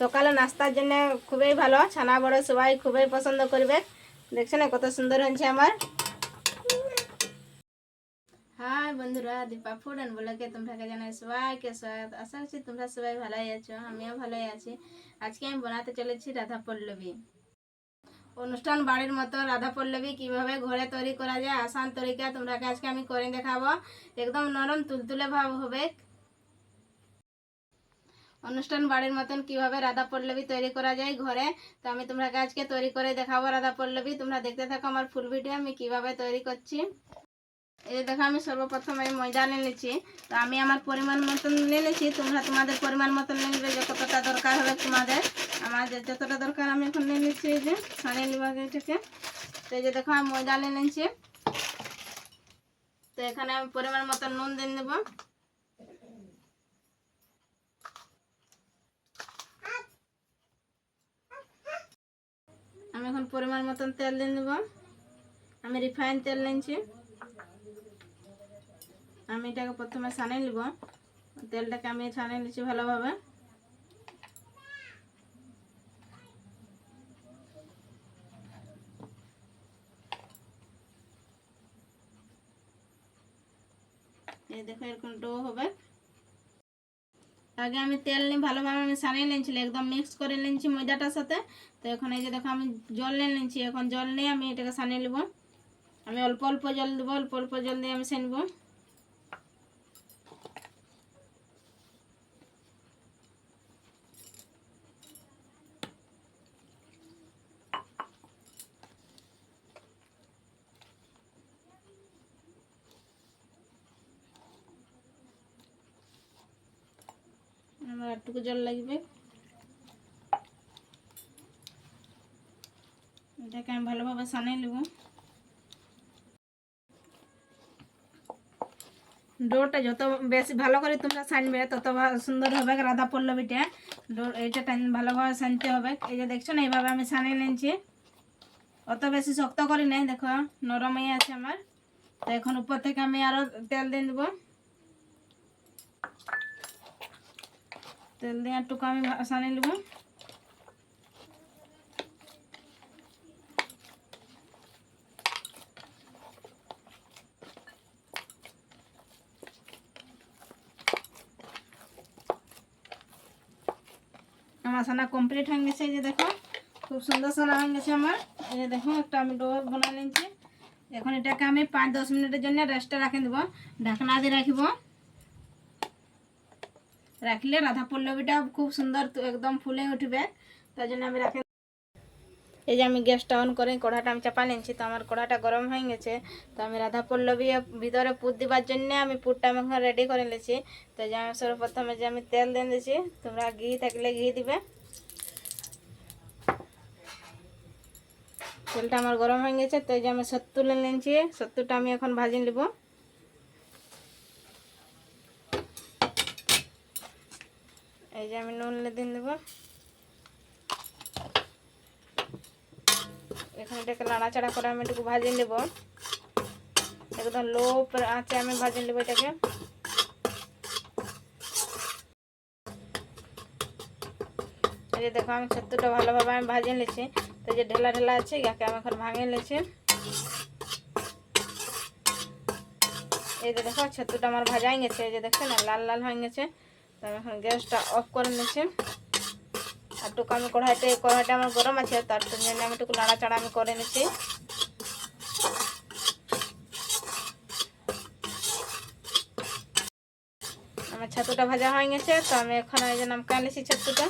সকালে নাস্তার জন্য খুবই ভালো, ছানা বড় সবাই খুবই পছন্দ করবে। দেখছেন কত সুন্দর হয়েছে আমার। হাই বন্ধুরা, দীপা ফুড অ্যান্ড ব্লগে তোমরাকে জানাই সবাইকে স্বাগত। আশা করছি তোমরা সবাই ভালোই আছো, আমিও ভালোই আছি। আজকে আমি বানাতে চলেছি রাধা পল্লবী। অনুষ্ঠান বাড়ির মতো, রাধা পল্লবী কীভাবে ঘরে তৈরি করা যায়, আসান তরিকা তোমরা আজকে আমি করে দেখাবো। একদম নরম তুলতুলে ভাব হবে। অনুষ্ঠান বাড়ির মতন কীভাবে রাধা পল্লবী তৈরি করা যায় ঘরে, তো আমি তোমরা আজকে তৈরি করে দেখাবো। রাধা পল্লবী, তোমরা দেখতে থাকো আমার ফুল ভিডিও, আমি কীভাবে তৈরি করছি। এই দেখো, আমি সর্বপ্রথম এই ময়দা নিয়ে নিচ্ছি। তো আমি আমার পরিমাণ মতন নিয়ে নিচ্ছি। তোমরা তোমাদের পরিমাণ মতন নিয়ে যতটা দরকার হবে তোমাদের। আমার যে- যতটা দরকার, আমি এখন নিয়ে নিচ্ছি এই যে ছাড়িয়ে নেব এটাকে। তো এই যে দেখো, আমি ময়দা নিয়ে নিচ্ছি। তো এখানে আমি পরিমাণ মতন নুন দিয়ে নেব। আমি এখন পরিমাণ মতন তেল দিয়ে নেব। আমি রিফাইন তেল নিচ্ছি। আমি এটাকে প্রথমে ছানিয়ে নেব। তেলটাকে আমি ছানিয়ে নিচ্ছি ভালোভাবে। এই দেখো এরকম ডো হবে। আগে আমি তেল নিয়ে ভালোভাবে আমি সানিয়ে নিয়েছিলাম, একদম মিক্স করে নিয়েছি ময়দাটার সাথে। তো এখন এই যে দেখো আমি জল নিয়ে নিয়েছি, এখন জল নিয়ে আমি এটাকে সানিয়ে নেব। আমি অল্প অল্প জল দেবো, অল্প অল্প জল দিয়ে আমি সানবো আমার একটুকু জল লাগবে। এটাকে আমি ভালোভাবে সানিয়ে নেব। ডোটা যত বেশি ভালো করে তোমরা সানবে, তত সুন্দর হবে রাধা পল্লবীটা ডো, এইটা ভালোভাবে সানতে হবে। এই যে দেখছ না, এইভাবে আমি সানিয়ে নিয়েছি। অত বেশি শক্ত করি নাই, দেখো, নরমই আছে আমার। তো এখন উপর থেকে আমি আরও তেল দিয়ে দেবো তেল দিয়ে একটুকু আমি সানিয়ে নেব আমার সানা কমপ্লিট হয়ে গেছে, এই যে দেখো খুব সুন্দর সানা হয়ে গেছে আমার এই যে দেখো একটা আমি ডো বানা নিয়েছি এখন এটাকে আমি পাঁচ দশ মিনিটের জন্য রেস্টে রাখে দেবো। ঢাকনা দিয়ে রাখিব রাখলে রাধা পল্লবীটা খুব সুন্দর একদম ফুলে উঠবে। তার জন্য আমি রাখি এই যে আমি গ্যাসটা অন করে কড়াটা আমি চাপা নিয়েছি, তো আমার কড়াটা গরম হয়ে গেছে। তো আমি রাধা পল্লবী ভিতরে পুর দিবার জন্য আমি পুরটা আমি এখন রেডি করে নিয়েছি। তো যে আমি সর্বপ্রথমে যে আমি তেল দিয়ে দিয়েছি, তোমরা ঘি থাকলে ঘি দিবে। তেলটা আমার গরম হয়ে গেছে, তো এই যে আমি সত্তু নিয়েছি সত্তুটা আমি এখন ভাজি নেব। এই যে আমি নুন দিয়ে দেবো। এখন এটাকে নাড়াচাড়া করে আমি একটু ভাজি নেব। একদম লো আঁচে আমি ভাজি নেব এটাকে। এই যে দেখো, আমি ছত্তুটা ভালোভাবে আমি ভাজি নিয়েছি। তো যে ঢেলা ঢেলা আছে ইয়াকে আমি এখন ভাঙে নিয়েছি। এই যে দেখো ছত্তুটা আমার ভাজাই গেছে। এই যে দেখছ না লাল লাল হয়ে গেছে। আমি এখন গ্যাসটা অফ করে নিয়েছি। আর টুকু আমি কড়াইতে কড়াইটা আমার গরম আছে, তার জন্য আমি একটু নাড়াচাড়া আমি করে নিচ্ছি। আমার ছাতুটা ভাজা হয়ে গেছে, তো আমি এখন ওই যে নামকা এনেছি ছাতুটা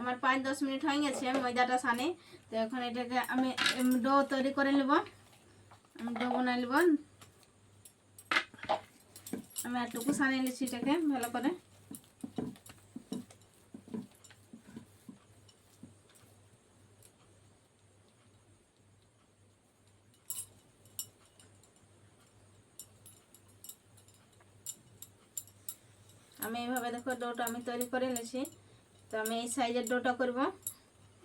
আমার পাঁচ দশ মিনিট হয়ে গেছে ময়দাটা সানে। তো এখন এটাকে আমি ডো তৈরি করে নেব। আমি ডো বানাই নেব। আমি একটুকু সানিয়ে নিচ্ছি এটাকে ভালো করে। আমি এইভাবে দেখো ডোটা আমি তৈরি করে নিয়েছি। তো আমি এই সাইজের ডোটা করব।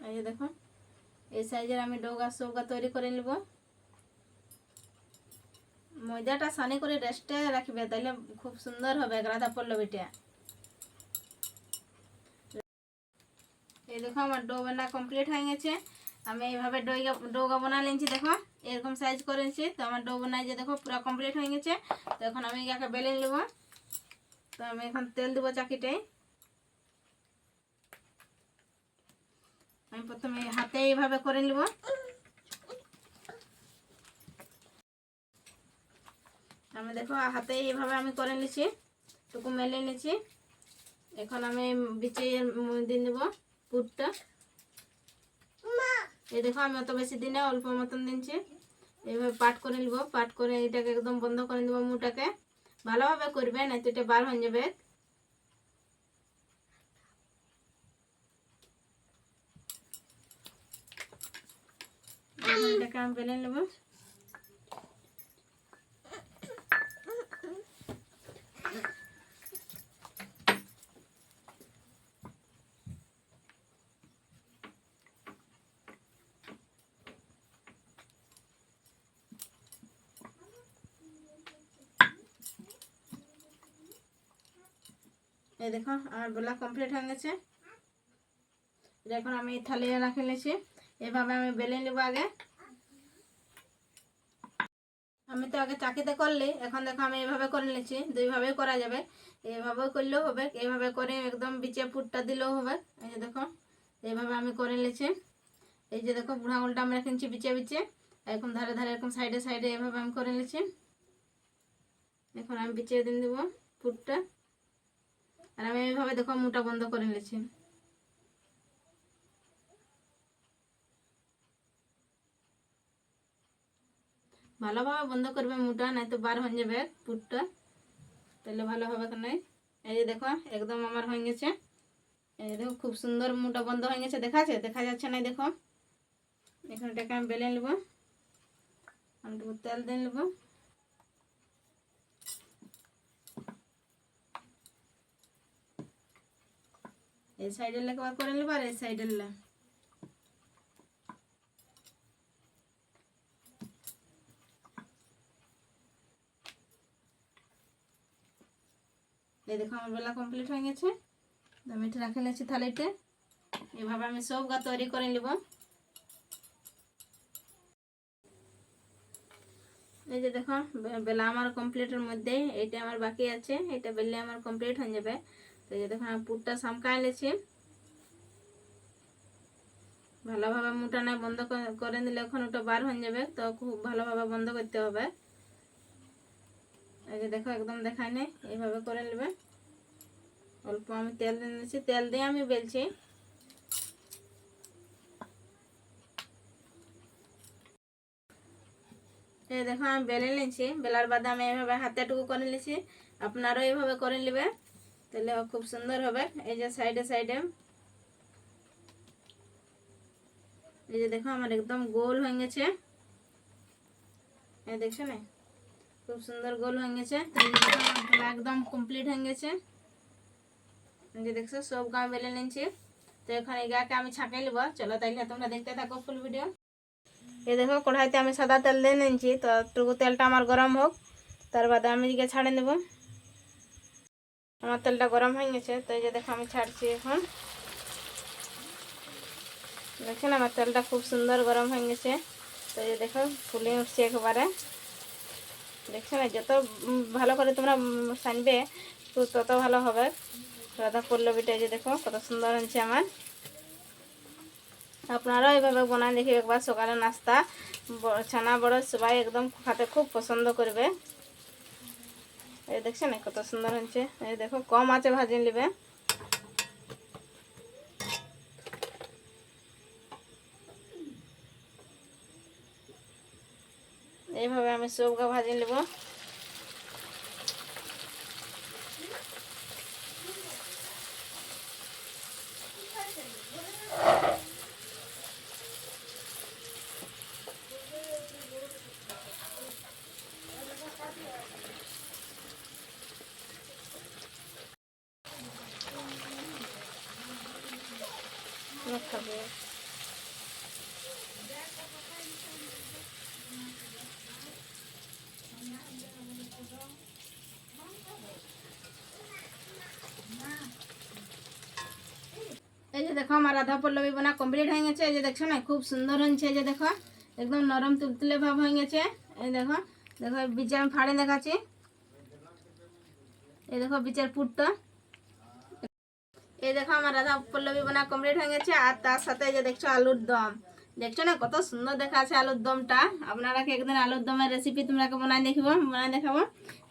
এই যে দেখো এই সাইজের আমি ডোগা সৌগা তৈরি করে নেব। ময়দাটা সানি করে রেস্টে রাখবে তাহলে খুব সুন্দর হবে রাধা পল্লবীটা এই দেখো, আমার ডো বানা কমপ্লিট হয়ে গেছে। আমি এইভাবে ডোগা ডোগা বানা নিয়েছি, দেখো, এরকম সাইজ করেছি তো আমার ডো বানাই যে দেখো, পুরো কমপ্লিট হয়ে গেছে। তো এখন আমি ইয়াকে বেলে নেব। তো আমি এখন তেল দেবো চাকিটাই আমি প্রথমে হাতে এইভাবে করে নিব। আমি দেখো, হাতে এইভাবে আমি করে নিচ্ছি টুকু মেলে নিচ্ছি এখন আমি বিচে দিয়ে নেব পুরটা। এই দেখো, আমি অত বেশি দিনে অল্প মতন দিনছি। এইভাবে পাট করে নিব, পাট করে এটাকে একদম বন্ধ করে দেবো মুটাকে। ভালোভাবে করবে না তো এটা বার হয়ে যাবে। এখন এই দেখো, আমার বেলা কমপ্লিট হয়ে গেছে। এখন আমি থালি রাখে নিয়েছি। এভাবে আমি বেলে নেব আগে। আমি তো আগে চাকিতে করলে, এখন দেখো আমি এভাবে করে নিয়েছি, দুইভাবে করা যাবে। এভাবেও করলেও হবে, এভাবে করে একদম বিচে ফুটটা দিলেও হবে। এই যে দেখো এইভাবে আমি করে নিয়েছি। এই যে দেখো, বুড়া আঙুলটা আমি রেখেছি বিচে বিচে এরকম ধারে ধারে এরকম সাইডে সাইডে এভাবে আমি করে নিয়েছি। এখন আমি বিচে দিন দেবো ফুটটা আর আমি এইভাবে দেখো মুটা বন্ধ করে নিয়েছি। ভালোভাবে বন্ধ করবে মুটা নাই তো বার হয়ে যাবে পুটটা। তাহলে ভালো হবে কেন? এই যে দেখো, একদম আমার হয়ে গেছে। এই দেখো, খুব সুন্দর মুটা বন্ধ হয়ে গেছে। দেখা দেখা যাচ্ছে না, দেখো। এখন এটাকে আমি বেলে নেব। আমি একটু তেল দিয়ে নেব। এই সাইডের লেখা করে নেব আর এই সাইডের লেখা এই দেখো, আমার বেলা কমপ্লিট হয়ে গেছে। আমি এটা রাখে নিয়েছি থালিতে। এভাবে আমি সব গা তৈরি করে নিব। এই যে দেখো বেলা আমার কমপ্লিটের মধ্যে এইটা আমার বাকি আছে। এটা বেললে আমার কমপ্লিট হয়ে যাবে। তো এই যে দেখো, আমি পুরটা সামকায় নিয়েছি। ভালোভাবে মোটা নাই বন্ধ করে দিলে এখন ওটা বার হয়ে যাবে। তো খুব ভালোভাবে বন্ধ করতে হবে। এই যে দেখো, একদম দেখায় নেই। এইভাবে করে নেবে। অল্প আমি তেল দিয়ে নিয়েছি তেল দিয়ে আমি বেলছি। এই দেখো, আমি বেলে নিয়েছি বেলার বাদে আমি এইভাবে হাতেটুকু করে নিয়েছি আপনারও এইভাবে করে নেবে। তাহলে খুব সুন্দর হবে। এই যে সাইডে সাইডে। এই যে দেখো, আমার একদম গোল হয়ে গেছে। এই দেখছ না? খুব সুন্দর গোল হয়ে গেছে একদম কমপ্লিট হয়ে গেছে যে দেখছ, সব গাঁ বেলে নিয়েছি। তো এখন এই গাকে আমি ছাঁকে নেব। চলো তাইলে তোমরা দেখতে থাকো ফুল ভিডিও এই দেখো, কড়াইতে আমি সাদা তেল দিয়ে নিয়েছি। তো একটুকু তেলটা আমার গরম হোক, তার বাদে আমি দিকে ছাড়ে নেব। আমার তেলটা গরম হয়ে গেছে, তো এই যে দেখো আমি ছাড়ছি এখন। দেখছেন, আমার তেলটা খুব সুন্দর গরম হয়ে গেছে। তো এই যে দেখো, ফুলে উঠছে একেবারে। দেখছ না, যত ভালো করে তোমরা সানবে, তো তত ভালো হবে। রাধা পল্লবীটা যে দেখো, কত সুন্দর হয়েছে আমার। আপনারাও এভাবে বানান, দেখি একবার সকালে নাস্তা। ছানা বড় সবাই একদম খাতে খুব পছন্দ করবে। এই দেখছেন কত সুন্দর হয়েছে। এই দেখো, কম আছে ভাজি নেবে। এইভাবে আমি সবগা ভাজি নেব আমরা খাব এই যে দেখো আমার রাধা পল্লবী বোনা কমপ্লিট হয়ে গেছে। এই যে দেখছ না, খুব সুন্দর হয়েছে যে দেখো, একদম নরম তুলতুলে ভাব হয়ে গেছে। এই দেখো দেখো বিচে আমি ফাড়ে দেখাচ্ছি। এই দেখো বিচের পুরটা। এই দেখো, আমার রাধা পল্লবী বোনা কমপ্লিট হয়ে গেছে, আর তার সাথে যে দেখছ আলুর দম। দেখছ না কত সুন্দর দেখা আছে আলুর দমটা? আপনারা একদিন আলুর দমের রেসিপি তোমরাকে বানাই দেখিব? বানাই দেখাবো?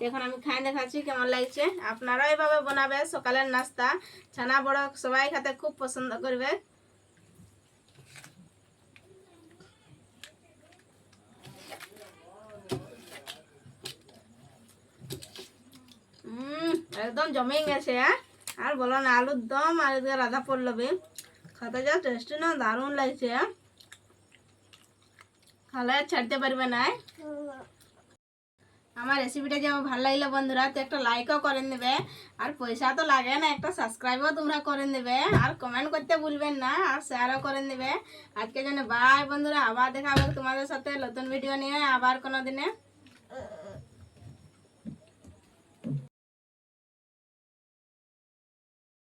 এখন আমি খাই দেখাচ্ছি কেমন লাগছে। আপনারাও এভাবে বানাবে, সকালের নাস্তা। ছানা বড় সবাই খেতে খুব পছন্দ করবে। একদম জমে গেছে হ্যাঁ? আর বলো না, আলুর দম আর রাধা পল্লবী। খাতে যা টেস্টি না, দারুণ লাগছে হ্যাঁ? আর ছাড়তে পারবে না? আমার রেসিপিটা যেমন ভালো লাগল বন্ধুরা, তো একটা লাইকও করে নেবে। আর পয়সা তো লাগে না, একটা সাবস্ক্রাইবও তোমরা করে নেবে। আর কমেন্ট করতে ভুলবেন না, আর শেয়ারও করে নেবে। আজকে জন্য বাই বন্ধুরা, আবার দেখা হবে তোমাদের সাথে নতুন ভিডিও নিয়ে, আবার কোনো দিনে।